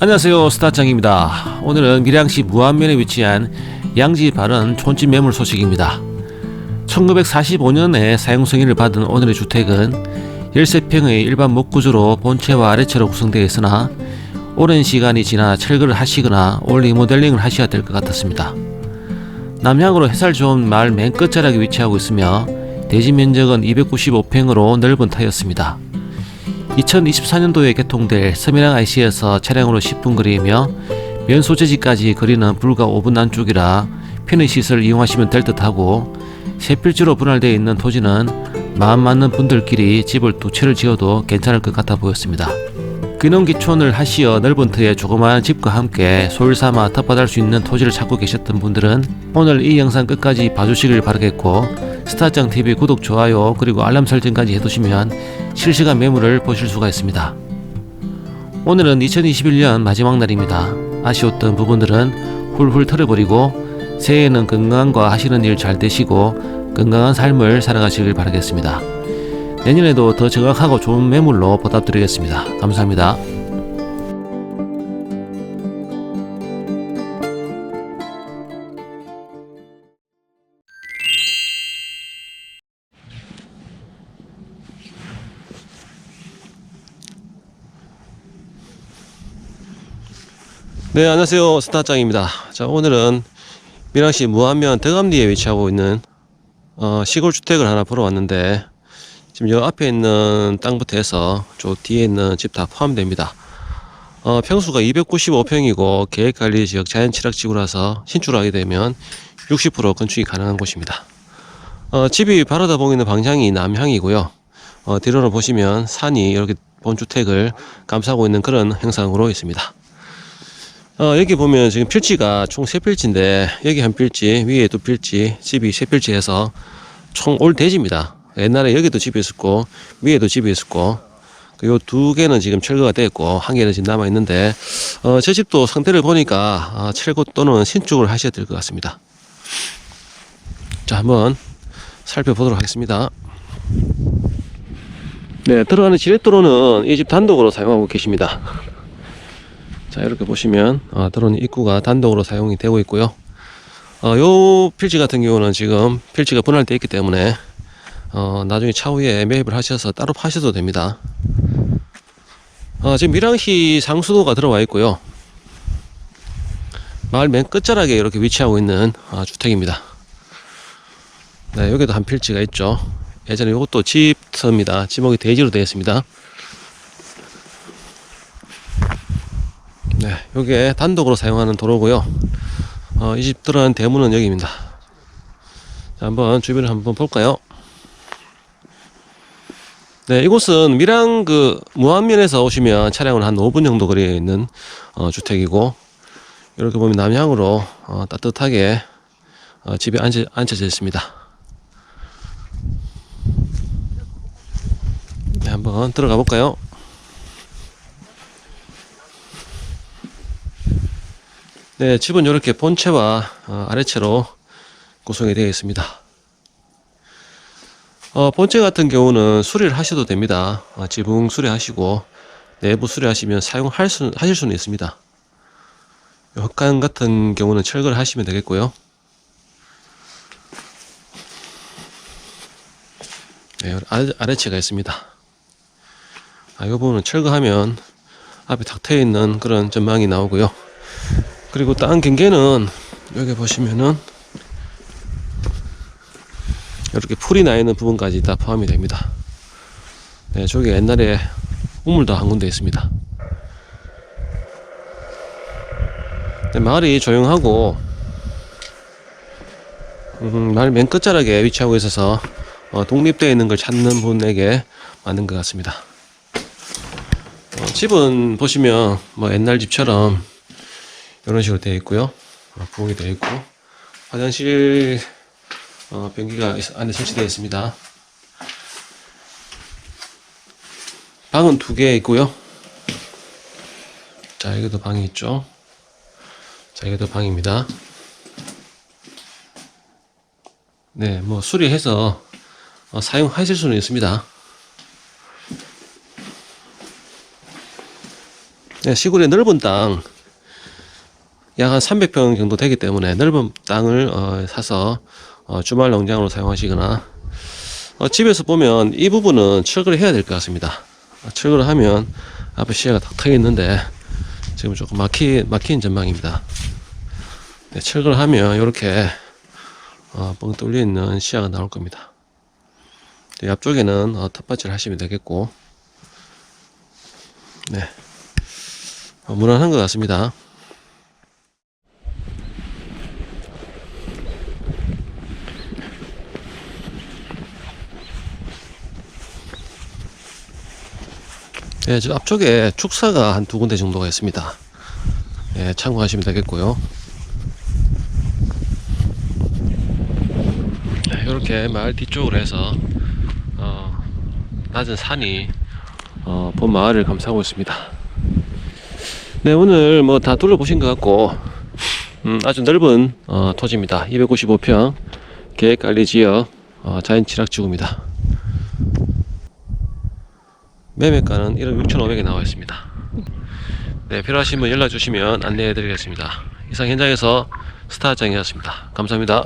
안녕하세요 스타짱입니다. 오늘은 밀양시 무안면에 위치한 양지 바른 촌집 매물 소식입니다. 1945년에 사용 승인을 받은 오늘의 주택은 13평의 일반 목구조로 본체와 아래체로 구성되어 있으나 오랜 시간이 지나 철거를 하시거나 올 리 모델링을 하셔야 될 것 같았습니다. 남향으로 해살 좋은 마을 맨 끝자락에 위치하고 있으며 대지 면적은 295평으로 넓은 터였습니다 2024년도에 개통될 서민항 IC에서 차량으로 10분 거리이며 면 소재지까지 거리는 불과 5분 안쪽이라 편의시설 이용하시면 될 듯하고 세 필지로 분할되어 있는 토지는 마음 맞는 분들끼리 집을 두 채를 지어도 괜찮을 것 같아 보였습니다. 귀농귀촌을 하시어 넓은 터에 조그마한 집과 함께 소일 삼아 텃밭할 수 있는 토지를 찾고 계셨던 분들은 오늘 이 영상 끝까지 봐주시길 바라겠고 스타짱 TV 구독 좋아요 그리고 알람 설정까지 해두시면 실시간 매물을 보실 수가 있습니다. 오늘은 2021년 마지막 날입니다. 아쉬웠던 부분들은 훌훌 털어버리고 새해에는 건강과 하시는 일 잘 되시고 건강한 삶을 살아가시길 바라겠습니다. 내년에도 더 정확하고 좋은 매물로 보답드리겠습니다. 감사합니다. 네, 안녕하세요. 스타짱입니다. 자, 오늘은 밀양시 무안면 덕암리에 위치하고 있는 어, 시골 주택을 하나 보러 왔는데 지금 여 앞에 있는 땅부터 해서 저 뒤에 있는 집 다 포함됩니다. 어, 평수가 295평이고 계획관리지역 자연취락지구라서 신축을 하게 되면 60% 건축이 가능한 곳입니다. 어, 집이 바라다 보이는 방향이 남향이고요. 어, 뒤로는 보시면 산이 이렇게 본주택을 감싸고 있는 그런 형상으로 있습니다. 어, 여기 보면 지금 필지가 총 세 필지인데 여기 한 필지, 위에 두 필지, 집이 세 필지 해서 총 올 대지입니다. 옛날에 여기도 집이 있었고 위에도 집이 있었고 요두 개는 지금 철거가 됐고 한 개는 지금 남아 있는데 어, 저 집도 상태를 보니까 어, 철거 또는 신축을 하셔야 될 것 같습니다. 자, 한번 살펴보도록 하겠습니다. 네, 들어가는 지렛도로는 이 집 단독으로 사용하고 계십니다. 자 이렇게 보시면 어, 들어오는 입구가 단독으로 사용이 되고 있고요. 어, 요 필지 같은 경우는 지금 필지가 분할되어 있기 때문에 어, 나중에 차후에 매입을 하셔서 따로 파셔도 됩니다. 어, 지금 밀양시 상수도가 들어와 있고요. 마을 맨 끝자락에 이렇게 위치하고 있는 어, 주택입니다. 네 여기도 한 필지가 있죠. 예전에 이것도 집터입니다. 지목이 대지로 되어 있습니다 네, 요게 단독으로 사용하는 도로고요. 어, 이 집 들어간 대문은 여기입니다. 자, 한번 주변을 한번 볼까요? 네, 이곳은 밀양 그 무안면에서 오시면 차량은 한 5분 정도 거리에 있는 어, 주택이고 이렇게 보면 남향으로 어, 따뜻하게 어, 집에 앉혀, 앉혀져 있습니다. 네, 한번 들어가 볼까요? 네, 집은 이렇게 본체와 어, 아래체로 구성이 되어 있습니다. 어, 본체 같은 경우는 수리를 하셔도 됩니다. 어, 지붕 수리하시고 내부 수리하시면 사용할 수 하실 수는 있습니다. 헛간 같은 경우는 철거를 하시면 되겠고요. 네, 아래, 아래체가 있습니다. 아, 이 부분은 철거하면 앞에 탁 트여 있는 그런 전망이 나오고요. 그리고 땅 경계는 여기 보시면은 이렇게 풀이 나 있는 부분까지 다 포함이 됩니다. 네, 저기 옛날에 우물도 한 군데 있습니다. 네, 마을이 조용하고 음, 마을 맨 끝자락에 위치하고 있어서 어, 독립되어 있는 걸 찾는 분에게 맞는 것 같습니다. 어, 집은 보시면 뭐 옛날 집처럼 이런 식으로 되어 있고요. 어, 부엌이 되어 있고 화장실 어, 변기가 있- 안에 설치되어 있습니다. 방은 두 개 있고요. 자 여기도 방이 있죠. 자 여기도 방입니다. 네, 뭐 수리해서 어, 사용하실 수는 있습니다. 네, 시골에 넓은 땅, 약 한 300평 정도 되기 때문에 넓은 땅을 어, 사서 어, 주말 농장으로 사용하시거나 어, 집에서 보면 이 부분은 철거를 해야 될 것 같습니다. 어, 철거를 하면 앞에 시야가 탁 트여 있는데 지금 조금 막히, 막힌 전망입니다. 네, 철거를 하면 이렇게 어, 뻥 뚫려 있는 시야가 나올 겁니다. 네, 앞쪽에는 어, 텃밭질 하시면 되겠고 네 어, 무난한 것 같습니다. 네, 저 앞쪽에 축사가 한 두 군데 정도가 있습니다. 네, 참고하시면 되겠고요. 네, 이렇게 마을 뒤쪽으로 해서 어, 낮은 산이 어, 본 마을을 감싸고 있습니다. 네, 오늘 뭐 다 둘러보신 것 같고 음, 아주 넓은 어, 토지입니다. 295평 계획관리지역 어, 자연취락지구입니다. 매매가는 1억 6,500에 나와 있습니다. 네, 필요하신 분 연락 주시면 안내해 드리겠습니다. 이상 현장에서 스타장이었습니다. 감사합니다.